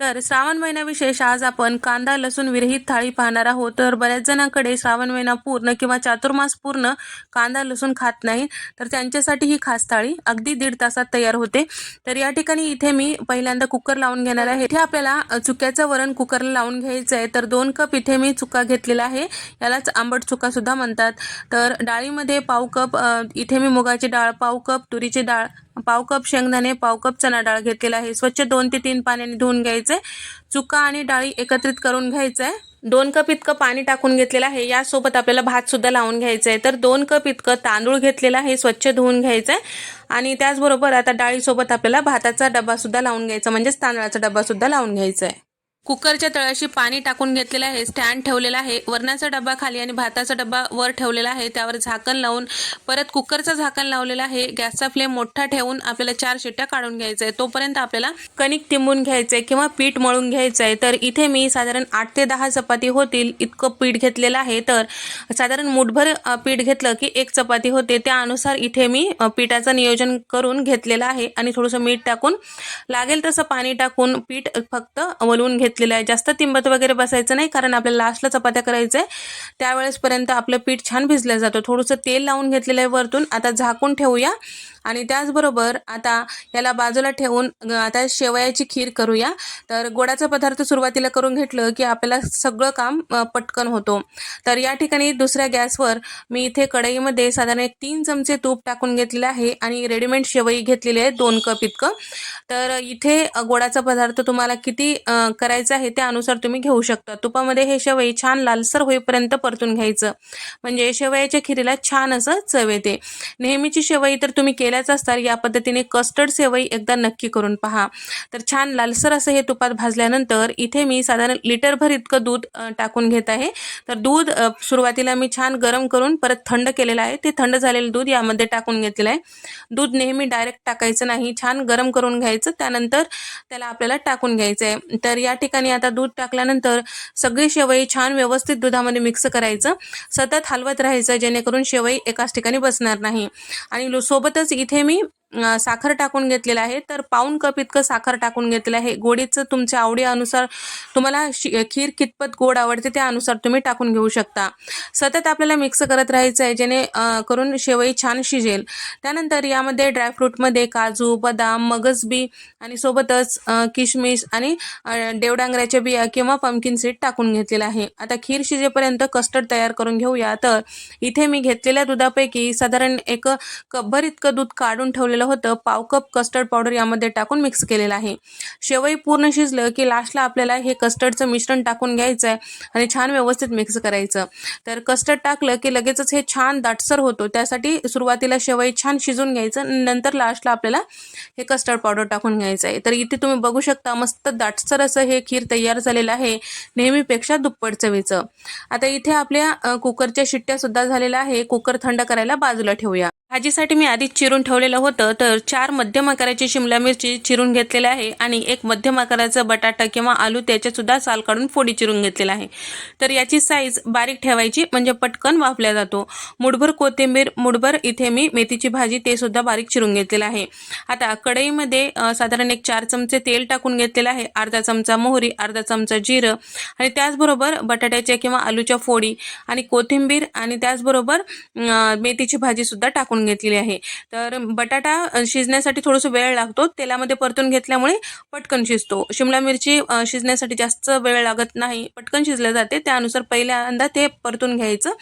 तर श्रावण महिना विशेष आज आपण कांदा लसूण विरहित थाळी पाहणार आहोत. तर बऱ्याच जणांकडे श्रावण महिना पूर्ण किंवा चातुर्मास पूर्ण कांदा लसूण खात नाही. तर त्यांच्यासाठी ही खास थाळी अगदी दीड तासात तयार होते. तर या ठिकाणी इथे मी पहिल्यांदा कुकर लावून घेणार आहे. इथे आपल्याला चुक्याचं वरण कुकरला लावून घ्यायचं आहे तर दोन कप इथे मी चुका घेतलेला आहे. यालाच आंबट चुका सुद्धा म्हणतात. तर डाळीमध्ये पाव कप इथे मी मुगाची डाळ पाव कप तुरीची डाळ पाव कप शेंगदाणे पाव कप चणा डाळ घेतलेला आहे. स्वच्छ दोन ते तीन पाण्याने धुवून घ्यायचंय चुका आणि डाळी एकत्रित करून घ्यायचं. आहे दोन कप इतकं पाणी टाकून घेतलेलं आहे. यासोबत आपल्याला भात सुद्धा लावून घ्यायचं आहे. तर दोन कप इतकं तांदूळ घेतलेला आहे. स्वच्छ धुवून घ्यायचं. आहे आणि त्याचबरोबर आता डाळीसोबत आपल्याला भाताचा डबा सुद्धा लावून घ्यायचा. म्हणजेच तांदळाचा डबा सुद्धा लावून घ्यायचा आहे. कुकरच्या तळाशी पाणी टाकून घेतलेलं आहे स्टँड ठेवलेला आहे. वरणाचा डबा खाली आणि भाताचा डबा वर ठेवलेला आहे. त्यावर झाकण लावून परत कुकरचं झाकण लावलेलं आहे. गॅसचा फ्लेम मोठा ठेवून आपल्याला चार शिट्ट्या काढून घ्यायचं आहे तोपर्यंत आपल्याला कणिक तिंबून घ्यायचं आहे किंवा पीठ मळून घ्यायचं आहे तर इथे मी साधारण आठ ते दहा चपाती होतील इतकं पीठ घेतलेलं आहे. तर साधारण मुठभर पीठ घेतलं की एक चपाती होते. त्यानुसार इथे मी पीठाचं पिठाचं नियोजन करून घेतलेलं आहे. आणि थोडंसं मीठ टाकून लागेल तसं पाणी टाकून पीठ फक्त वलवून घेतलेलं आहे. जास्त तिंबत वगैरे बसायचं नाही कारण आपल्याला लास्टला चपात्या करायचं. आहे त्यावेळेसपर्यंत आपलं पीठ छान भिजलं जातं. थोडंसं तेल लावून घेतलेलं आहे वरतून. आता झाकून ठेवूया. आणि त्याचबरोबर आता याला बाजूला ठेवून आता शेवयाची खीर करूया. तर गोडाचा पदार्थ सुरुवातीला करून घेतलं की आपल्याला सगळं काम पटकन होतो. तर या ठिकाणी दुसऱ्या गॅसवर मी इथे कढईमध्ये साधारण एक तीन चमचे तूप टाकून घेतलेले आहे आणि रेडीमेड शेवई घेतलेली आहे दोन कप इतकं. तर इथे गोडाचा पदार्थ तुम्हाला किती करायचा आहे त्यानुसार तुम्ही घेऊ शकता. तुपामध्ये हे शेवई छान लालसर होईपर्यंत परतून घ्यायचं. म्हणजे शेवयाच्या खिरीला छान असं चव येते. नेहमीची शेवई तर तुम्ही केल्याच असतात या पद्धतीने कस्टर्ड शेवई एकदा नक्की करून पहा. तर छान लालसर असं हे तुपात भाजल्यानंतर इथे मी साधारण लिटरभर इतकं दूध टाकून घेत आहे. तर दूध सुरुवातीला मी छान गरम करून परत थंड केलेलं आहे. ते थंड झालेलं दूध यामध्ये टाकून घेतलेलं आहे. दूध नेहमी डायरेक्ट टाकायचं नाही. छान गरम करून घ्यायचं. त्यानंतर त्याला आपल्याला टाकून घ्यायचं आहे तर या ठिकाणी आता दूध टाकल्यानंतर सगळी शेवई छान व्यवस्थित दुधामध्ये मिक्स करायचं. सतत हलवत राहायचं जेणेकरून शेवई एकाच ठिकाणी बसणार नाही. आणि सोबतच इथे मी साखर टाकून घेतलेलं आहे. तर पाऊण कप इतकं साखर टाकून घेतलेलं आहे. गोडीचं तुमच्या आवडीनुसार तुम्हाला शि- खीर कितपत गोड आवडते त्यानुसार तुम्ही टाकून घेऊ शकता. सतत आपल्याला मिक्स करत राहायचं आहे जेणे करून शेवई छान शिजेल. त्यानंतर यामध्ये ड्रायफ्रूटमध्ये काजू बदाम मगजबी आणि सोबतच किशमिश आणि देवडांगऱ्याच्या बिया किंवा पंकिन सीड टाकून घेतलेलं आहे. आता खीर शिजेपर्यंत कस्टर्ड तयार करून घेऊया. तर इथे मी घेतलेल्या दुधापैकी साधारण एक कपभर इतकं दूध काढून ठेवलेलं होतं. पाव कप कस्टर्ड पावडर यामध्ये टाकून मिक्स केलेलं आहे. शेवई पूर्ण शिजलं की लास्टला आपल्याला हे कस्टर्डचं मिश्रण टाकून घ्यायचं आहे आणि छान व्यवस्थित मिक्स करायचं. तर कस्टर्ड टाकलं की लगेचच हे छान दाटसर होतो. त्यासाठी सुरुवातीला शेवई छान शिजून घ्यायचं नंतर लास्टला आपल्याला हे कस्टर्ड पावडर टाकून घ्यायचं आहे तर इथे तुम्ही बघू शकता मस्त दाटसर असं हे खीर तयार झालेलं आहे. नेहमीपेक्षा दुप्पट चवीचं आता इथे आपल्या कुकरच्या शिट्ट्या सुद्धा झालेल्या आहे. कुकर थंड करायला बाजूला ठेवूया. भाजीसाठी मी आधीच चिरून ठेवलेलं होतं तर चार मध्यम आकाराची शिमला मिरची चिरून घेतलेली आहे आणि एक मध्यम आकाराचा बटाटा किंवा आलू त्याच्यासुद्धा साल काढून फोडी चिरून घेतलेला आहे. तर याची साईज बारीक ठेवायची म्हणजे पटकन वाफल्या जातो. मुठभर कोथिंबीर मुठभर इथे मी मेथीची भाजी ते सुद्धा बारीक चिरून घेतलेलं आहे. आता कढईमध्ये साधारण एक चार चमचे तेल टाकून घेतलेलं आहे. अर्धा चमचा मोहरी अर्धा चमचा जिरं आणि त्याचबरोबर बटाट्याच्या किंवा आलूच्या फोडी आणि कोथिंबीर आणि त्याचबरोबर मेथीची भाजी सुद्धा टाकून घेतलेली आहे. तर बटाटा शिजण्यासाठी थोडंसं वेळ लागतो. तेलामध्ये परतून घेतल्यामुळे पटकन शिजतो. शिमला मिरची शिजण्यासाठी जास्त वेळ लागत नाही. पटकन शिजल्या जाते. त्यानुसार पहिल्यांदा ते परतून घ्यायचं.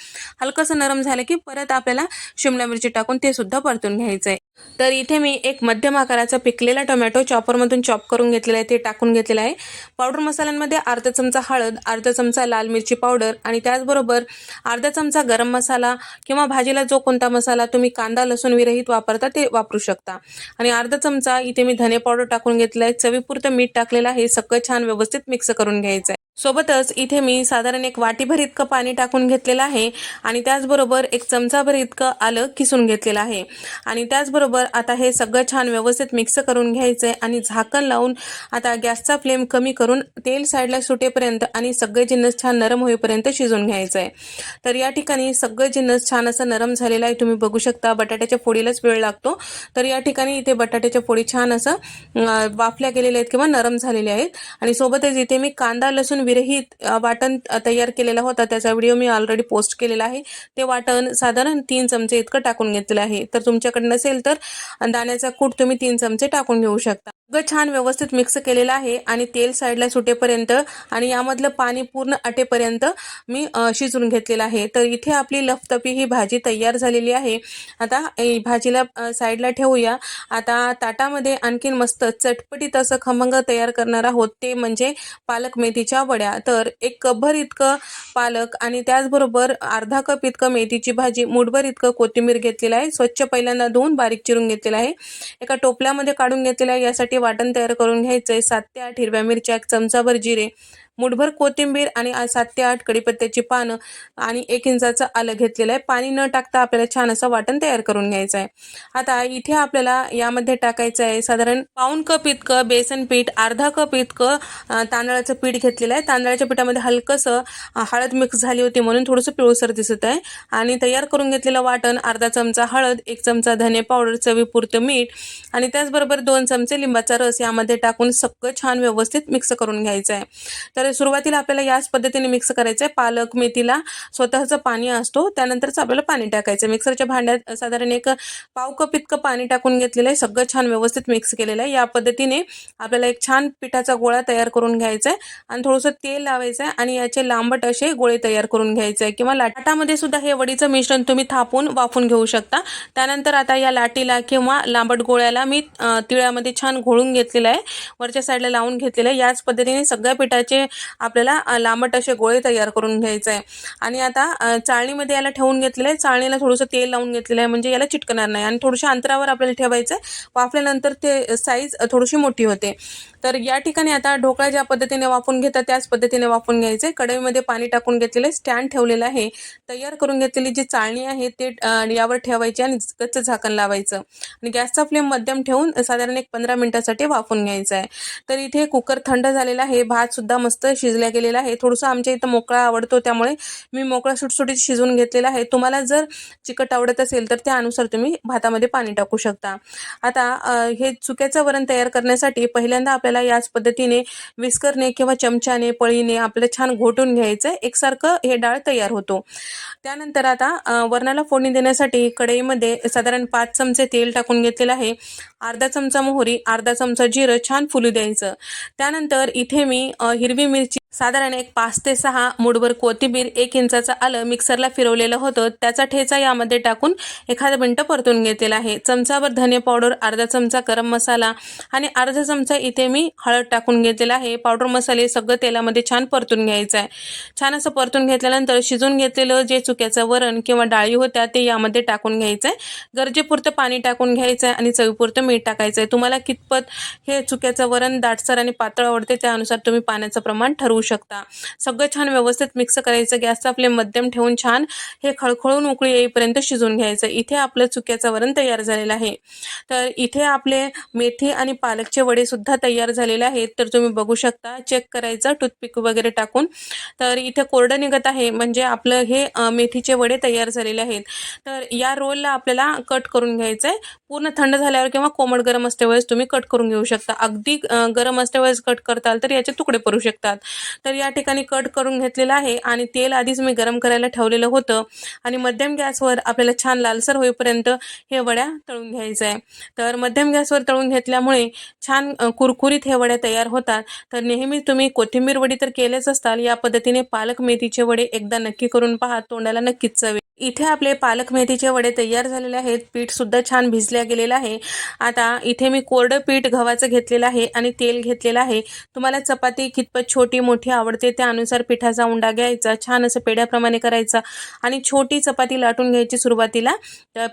हलकंसं नरम झालं की परत आपल्याला शिमला मिरची टाकून ते सुद्धा परतून घ्यायचं आहे तर इथे मी एक मध्यम आकाराचा पिकलेला टोमॅटो चॉपरमधून चॉप करून घेतलेला आहे ते टाकून घेतलेलं आहे. पावडर मसाल्यांमध्ये अर्धा चमचा हळद अर्धा चमचा लाल मिरची पावडर आणि त्याचबरोबर अर्धा चमचा गरम मसाला किंवा भाजीला जो कोणता मसाला तुम्ही कांदा लसूण विरहित वापरता ते वापरू शकता. आणि अर्धा चमचा इथे मी धने पावडर टाकून घेतलं आहे. चवीपुरतं मीठ टाकलेलं आहे. सगळं छान व्यवस्थित मिक्स करून घ्यायचं आहे. सोबतच इथे मी साधारण एक वाटीभर इतकं पाणी टाकून घेतलेलं आहे आणि त्याचबरोबर एक चमचाभर इतकं आलं किसून घेतलेलं आहे. आणि त्याचबरोबर आता हे सगळं छान व्यवस्थित मिक्स करून घ्यायचं आहे आणि झाकण लावून आता गॅसचा फ्लेम कमी करून तेल साईडला सुटेपर्यंत आणि सगळे जिन्नस छान नरम होईपर्यंत शिजवून घ्यायचं आहे तर या ठिकाणी सगळं जिन्नस छान असं नरम झालेलं आहे. तुम्ही बघू शकता बटाट्याच्या फोडीलाच वेळ लागतो. तर या ठिकाणी इथे बटाट्याच्या फोडी छान असं वाफल्या गेलेल्या आहेत किंवा नरम झालेल्या आहेत. आणि सोबतच इथे मी कांदा लसूण विरहित वाटण तयार केलेला होता. त्याचा व्हिडिओ मी ऑलरेडी पोस्ट केलेला आहे. ते वाटण साधारण तीन चमचे इतकं टाकून घेतलेलं आहे. तर तुमच्याकडे नसेल तर दाण्याचा कूट तुम्ही तीन चमचे टाकून घेऊ शकता. सगळं छान व्यवस्थित मिक्स केलेलं आहे आणि तेल साईडला सुटेपर्यंत आणि यामधलं पाणी पूर्ण आटेपर्यंत मी शिजून शिजवून घेतलेलं आहे. तर इथे आपली लफतपी ही भाजी तयार झालेली आहे. आता भाजीला साईडला ठेवूया. आता ताटामध्ये आणखीन मस्त चटपटीत असं खमंग तयार करणार आहोत. ते म्हणजे पालक मेथीच्या वड्या. तर एक कपभर इतकं पालक आणि त्याचबरोबर अर्धा कप इतकं मेथीची भाजी मुठभर इतकं कोथिंबीर घेतलेलं आहे. स्वच्छ पहिल्यांदा धुवून बारीक चिरून घेतलेलं आहे. एका टोपल्यामध्ये काढून घेतलेलं आहे. यासाठी वाटण तयार करून घ्यायचं आहे सात ते आठ हिरव्या मिरच्या एक चमचाभर जिरे मुठभर कोथिंबीर आणि सात ते आठ कडीपत्त्याची पानं आणि एक इंचाचं आलं घेतलेलं आहे. पाणी न टाकता आपल्याला छान असं वाटण तयार करून घ्यायचं आहे. आता इथे आपल्याला यामध्ये टाकायचं आहे. साधारण पाऊन कप इतकं बेसन पीठ अर्धा कप इतकं तांदळाचं पीठ घेतलेलं आहे. तांदळाच्या पिठामध्ये हलकंसं हळद मिक्स झाली होती म्हणून थोडंसं पिळसर दिसत आहे. आणि तयार करून घेतलेलं वाटण अर्धा चमचा हळद एक चमचा धने पावडर चवीपुरतं मीठ आणि त्याचबरोबर दोन चमचे लिंबाचा रस यामध्ये टाकून सगळं छान व्यवस्थित मिक्स करून घ्यायचं आहे. तर सुरुवातीला आपल्याला याच पद्धतीने मिक्स करायचं आहे पालक मेथीला स्वतःचं पाणी असतो. त्यानंतरच आपल्याला पाणी टाकायचं. मिक्सरच्या भांड्यात साधारण एक पाव कप इतकं पाणी टाकून घेतलेलं आहे. सगळं छान व्यवस्थित मिक्स केलेलं आहे. या पद्धतीने आपल्याला एक छान पिठाचा गोळा तयार करून घ्यायचा आहे आणि थोडंसं तेल लावायचं आहे आणि याचे लांबट असे गोळे तयार करून घ्यायचे आहे किंवा लाटामध्ये सुद्धा हे वडीचं मिश्रण तुम्ही थापून वाफून घेऊ शकता. त्यानंतर आता या लाटीला किंवा लांबट गोळ्याला मी तिळामध्ये छान घोळून घेतलेलं आहे. वरच्या साईडला लावून घेतलेलं आहे. याच पद्धतीने सगळ्या पिठाचे आपल्याला लांबट असे गोळे तयार करून घ्यायचे. आहे आणि आता चाळणीमध्ये याला ठेवून घेतलेलं आहे. चाळणीला थोडंसं तेल लावून घेतलेलं आहे. म्हणजे याला चिटकणार नाही. आणि थोडशा अंतरावर आपल्याला ठेवायचं आहे वाफल्यानंतर ते साईज थोडीशी मोठी होते. तर या ठिकाणी आता ढोकळा ज्या पद्धतीने वाफून घेतात त्याच पद्धतीने वाफून घ्यायचे. कढईमध्ये पाणी टाकून घेतलेलं स्टँड ठेवलेलं आहे. तयार करून घेतलेली जी चाळणी आहे ते यावर ठेवायची आणि गच्च झाकण लावायचं. आणि गॅसचा फ्लेम मध्यम ठेवून साधारण एक पंधरा मिनिटासाठी वाफून घ्यायचं आहे. तर इथे कुकर थंड झालेला आहे. भात सुद्धा मस्त शिजल्या गेलेला आहे. थोडंसं आमच्या इथं मोकळा आवडतो त्यामुळे मी मोकळा सुटसुटीत शिजवून घेतलेला आहे. तुम्हाला जर चिकट आवडत असेल तर त्यानुसार तुम्ही भातामध्ये पाणी टाकू शकता. आता हे चुक्याचं वरण तयार करण्यासाठी पहिल्यांदा आपल्याला याच पद्धतीने विस्करने किंवा चमच्याने पळीने आपलं छान घोटून घ्यायचं. एकसारखं हे डाळ तयार होतो. त्यानंतर आता वरणाला फोडणी देण्यासाठी कढईमध्ये साधारण पाच चमचे तेल टाकून घेतलेलं आहे. अर्धा चमचा मोहरी अर्धा चमचा जिरं छान फुलू द्यायचं. त्यानंतर इथे मी हिरवी मिरची साधारण एक पाच ते सहा मुठभर कोथिंबीर एक इंचाचं आलं मिक्सरला फिरवलेलं होतं. त्याचा ठेचा यामध्ये टाकून एखादं मिनटं परतून घेतलेला आहे. चमचाभर धने पावडर अर्धा चमचा गरम मसाला आणि अर्धा चमचा इथे मी हळद टाकून घेतलेला आहे. पावडर मसाले सगळं तेलामध्ये छान परतून घ्यायचं आहे. छान असं परतून घेतल्यानंतर शिजून घेतलेलं जे चुक्याचं वरण किंवा डाळी होत्या ते यामध्ये टाकून घ्यायचं आहे. गरजेपुरतं पाणी टाकून घ्यायचं आहे आणि चवीपुरतं मीठ टाकायचं आहे. तुम्हाला कितपत हे चुक्याचं वरण दाटसर आणि पातळ आवडते त्यानुसार तुम्ही पाण्याचं प्रमाण ठरवू शकता. सगळं छान व्यवस्थित मिक्स करायचं. गॅसचा फ्लेम मध्यम ठेवून छान हे खळखळून उकळी येईपर्यंत शिजवून घ्यायचं. इथे आपलं चुक्याचं वरण तयार झालेलं आहे. तर इथे आपले मेथी आणि पालकचे वडे सुद्धा तयार झालेले आहेत. तर तुम्ही बघू शकता चेक करायचं टूथपिक वगैरे टाकून. तर इथे कोरडं निघत आहे. म्हणजे आपलं हे मेथीचे वडे तयार झालेले आहेत. तर या रोलला आपल्याला कट करून घ्यायचं आहे पूर्ण थंड झाल्यावर किंवा कोमट गरम असते वेळेस तुम्ही कट करून घेऊ शकता. अगदी गरम असते वेळेस कट करताल तर याचे तुकडे पडू शकतात. तर या ठिकाणी कट करून घेतलेलं आहे आणि तेल आधीच मी गरम करायला ठेवलेलं होतं. आणि मध्यम गॅसवर आपल्याला छान लालसर होईपर्यंत हे वड्या तळून घ्यायचं आहे. तर मध्यम गॅसवर तळून घेतल्यामुळे छान कुरकुरीत हे वड्या तयार होतात. तर नेहमी तुम्ही कोथिंबीर वडी तर केलेच असताल या पद्धतीने पालक मेथीचे वडे एकदा नक्की करून पहा तोंडाला नक्कीच चवे इथे आपले पालक मेथीचे वडे तयार झालेले आहेत. पीठसुद्धा छान भिजल्या गेलेलं आहे. आता इथे मी कोरडं पीठ गव्हाचं घेतलेलं आहे आणि तेल घेतलेलं आहे. तुम्हाला चपाती कितपत छोटी मोठी आवडते त्यानुसार पिठाचा उंडा घ्यायचा छान असं पेड्याप्रमाणे करायचा आणि छोटी चपाती लाटून घ्यायची सुरुवातीला.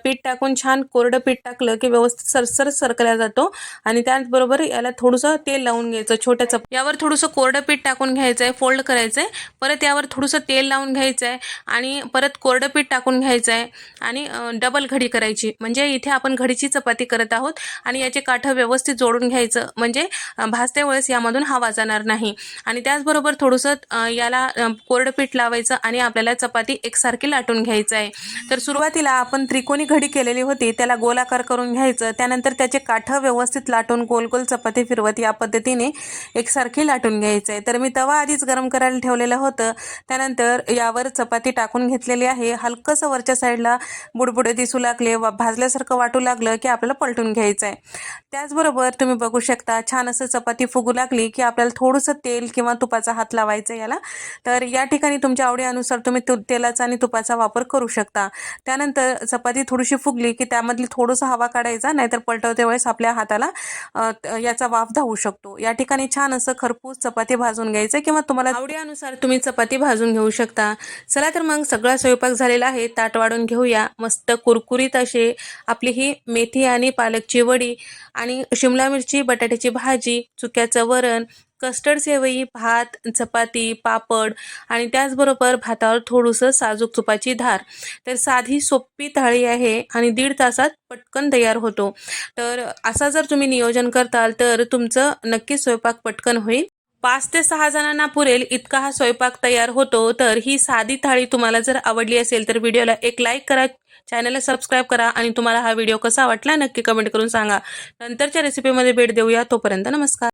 पीठ टाकून छान कोरडं पीठ टाकलं की व्यवस्थित सरसर सरकला जातो आणि त्याचबरोबर याला थोडंसं तेल लावून घ्यायचं छोट्या चप यावर थोडंसं कोरडं पीठ टाकून घ्यायचं आहे फोल्ड करायचं आहे परत यावर थोडंसं तेल लावून घ्यायचं आहे आणि परत कोरडं पीठ टाकून घ्यायचं आहे आणि डबल घडी करायची. म्हणजे इथे आपण घडीची चपाती करत आहोत आणि याचे काठं व्यवस्थित जोडून घ्यायचं. म्हणजे अ, भाजत्या वेळेस यामधून हवा जाणार नाही. आणि त्याचबरोबर थोडंसं याला कोरडपीठ कोरडं पीठ लावायचं आणि आपल्याला चपाती एकसारखी लाटून घ्यायचं आहे तर सुरुवातीला आपण त्रिकोणी घडी केलेली होती त्याला गोलाकार करून घ्यायचं. त्यानंतर त्याचे काठं व्यवस्थित लाटून गोल गोल चपाती फिरवत या पद्धतीने एकसारखी लाटून घ्यायचं आहे तर मी तवा आधीच गरम करायला ठेवलेलं होतं. त्यानंतर यावर चपाती टाकून घेतलेली आहे. हलकंसं वरच्या साईडला बुडबुडे दिसू लागले वा भाजल्यासारखं वाटू लागलं की आपल्याला पलटून घ्यायचं आहे त्याचबरोबर तुम्ही बघू शकता छान असं चपाती फुगू लागली की आपल्याला थोडंसं तेल किंवा तुपाचा हात लावायचा याला. तर या ठिकाणी तुमच्या आवडीनुसार तुम्ही तु तेलाचा आणि तुपाचा वापर करू शकता. त्यानंतर चपाती थोडीशी फुगली की त्यामधली थोडंसं हवा काढायचा नाहीतर पलटवते वेळेस आपल्या हाताला याचा वाफ धावू शकतो. या ठिकाणी छान असं खरपूस चपाती भाजून घ्यायचं किंवा तुम्हाला आवडीनुसार तुम्ही चपाती भाजून घेऊ शकता. चला तर मग सगळा स्वयंपाक झालेला आहे ताट वाढून घेऊया. मस्त कुरकुरीत असे आपली ही मेथी आणि पालकची वडी आणि शिमला मिरची बटाट्याची भाजी चुक्याचं वरण कस्टर्ड सेवई भात चपाती पापड आणि त्याचबरोबर भातावर थोडंसं साजूक तुपाची धार. तर साधी सोपी थाळी आहे आणि दीड तासात पटकन तयार होतो. तर असा जर तुम्ही नियोजन करताल तर तुमचं नक्की स्वयंपाक पटकन होईल. पाच ते सहा जणांना पुरेल इतका हा स्वयंपाक तयार होतो तर ही साधी थाळी तुम्हाला जर आवडली असेल तर व्हिडिओला एक लाईक करा चॅनलला सबस्क्राईब करा आणि तुम्हाला हा व्हिडिओ कसा वाटला नक्की कमेंट करून सांगा. नंतरच्या रेसिपीमध्ये भेट देऊया तोपर्यंत नमस्कार.